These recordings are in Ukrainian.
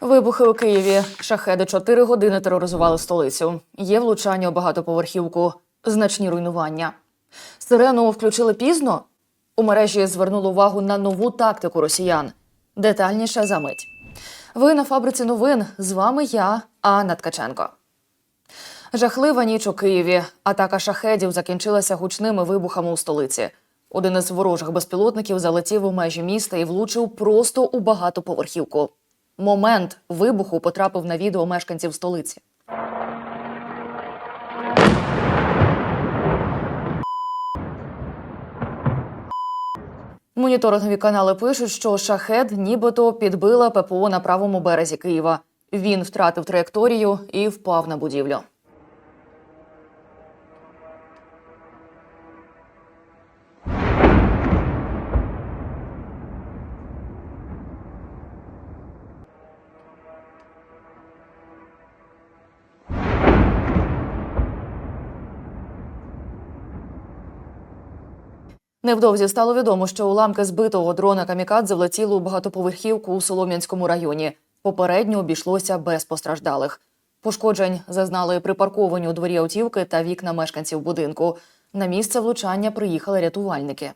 Вибухи у Києві. Шахеди чотири години тероризували столицю. Є влучання у багатоповерхівку, значні руйнування. Сирену включили пізно. У мережі звернули увагу на нову тактику росіян. Детальніше за мить. Ви на фабриці новин. З вами я, Анна Ткаченко. Жахлива ніч у Києві. Атака шахедів закінчилася гучними вибухами у столиці. Один із ворожих безпілотників залетів у межі міста і влучив просто у багатоповерхівку. Момент вибуху потрапив на відео мешканців столиці. Моніторингові канали пишуть, що шахет нібито підбила ППО на правому березі Києва. Він втратив траєкторію і впав на будівлю. Невдовзі стало відомо, що уламки збитого дрона Камікадзе влетіли у багатоповерхівку у Солом'янському районі. Попередньо обійшлося без постраждалих. Пошкоджень зазнали припарковані у дворі автівки та вікна мешканців будинку. На місце влучання приїхали рятувальники.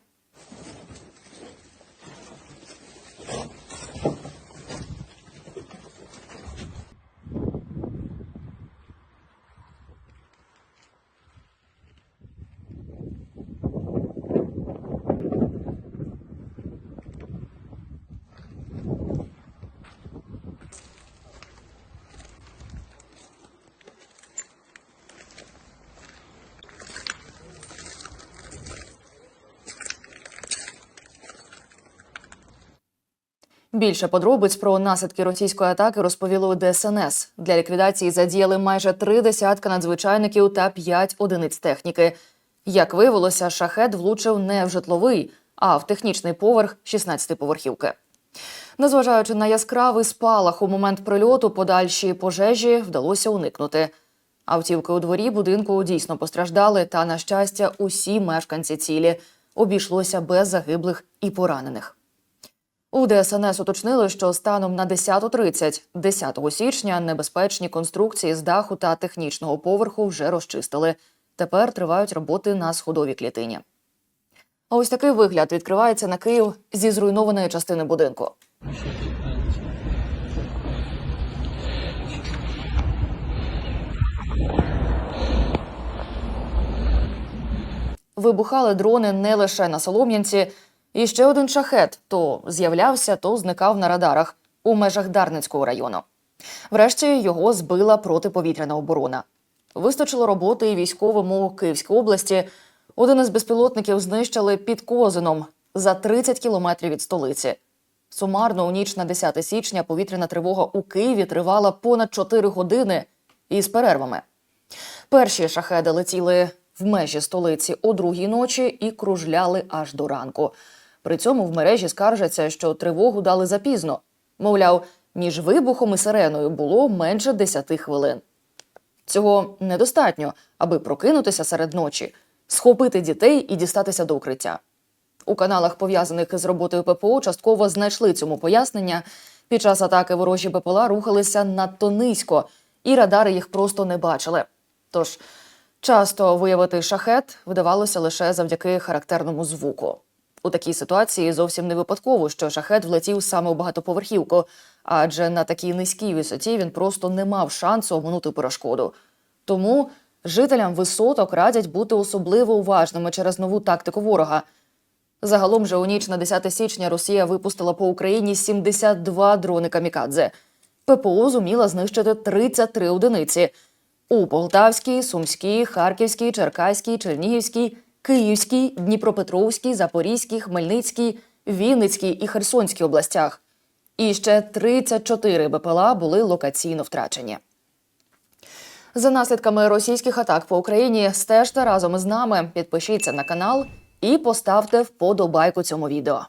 Більше подробиць про наслідки російської атаки розповіли у ДСНС. Для ліквідації задіяли майже три десятка надзвичайників та п'ять одиниць техніки. Як виявилося, шахет влучив не в житловий, а в технічний поверх 16-поверхівки. Незважаючи на яскравий спалах у момент прильоту, подальші пожежі вдалося уникнути. Автівки у дворі будинку дійсно постраждали, та, на щастя, усі мешканці цілі обійшлося без загиблих і поранених. У ДСНС уточнили, що станом на 10.30 10 січня небезпечні конструкції з даху та технічного поверху вже розчистили. Тепер тривають роботи на сходовій клітині. А ось такий вигляд відкривається на Київ зі зруйнованої частини будинку. Вибухали дрони не лише на Солом'янці. І ще один шахет то з'являвся, то зникав на радарах у межах Дарницького району. Врешті його збила протиповітряна оборона. Вистачило роботи і військовим у Київській області. Один із безпілотників знищили під Козином за 30 кілометрів від столиці. Сумарно у ніч на 10 січня повітряна тривога у Києві тривала понад 4 години із перервами. Перші шахеди летіли в межі столиці о другій ночі і кружляли аж до ранку. При цьому в мережі скаржаться, що тривогу дали запізно. Мовляв, між вибухом і сиреною було менше 10 хвилин. Цього недостатньо, аби прокинутися серед ночі, схопити дітей і дістатися до укриття. У каналах, пов'язаних з роботою ППО, частково знайшли цьому пояснення. Під час атаки ворожі БПЛА рухалися надто низько, і радари їх просто не бачили. Тож часто виявити шахет вдавалося лише завдяки характерному звуку. У такій ситуації зовсім не випадково, що шахет влетів саме у багатоповерхівку, адже на такій низькій висоті він просто не мав шансу оминути перешкоду. Тому жителям висоток радять бути особливо уважними через нову тактику ворога. Загалом же у ніч на 10 січня Росія випустила по Україні 72 дрони камікадзе. ППО зуміла знищити 33 одиниці у Полтавській, Сумській, Харківській, Черкаській, Чернігівській, Київській, Дніпропетровській, Запорізькій, Хмельницькій, Вінницькій і Херсонській областях. І ще 34 БПЛА були локаційно втрачені. За наслідками російських атак по Україні стежте разом з нами. Підпишіться на канал і поставте вподобайку цьому відео.